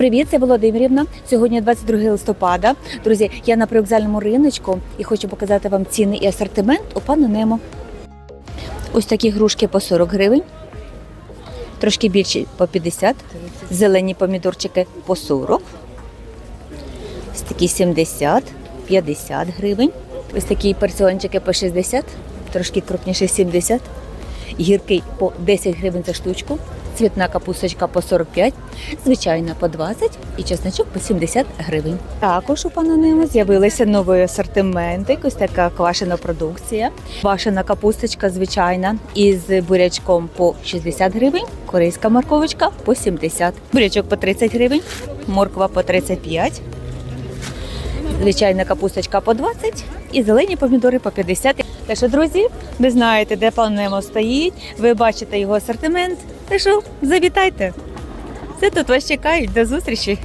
Привіт, це Володимирівна. Сьогодні 22 листопада. Друзі, я на привокзальному риночку і хочу показати вам ціни і асортимент у пану Немо. Ось такі грушки по 40 гривень, трошки більші по 50, зелені помідорчики по 40, ось такі 70, 50 гривень, ось такі персончики по 60, трошки крупніші 70, гіркий по 10 гривень за штучку, цвітна капусточка по 45, звичайна по 20 і чесночок по 70 гривень. Також у пана Немо з'явилися новий асортимент, ось така квашена продукція. Квашена капусточка звичайна із бурячком по 60 гривень, корейська морковочка по 70, бурячок по 30 гривень, морква по 35, звичайна капусточка по 20 і зелені помідори по 50. Так що, друзі, ви знаєте, де пан Немо стоїть, ви бачите його асортимент. Так що завітайте. Все тут вас чекають. До зустрічі!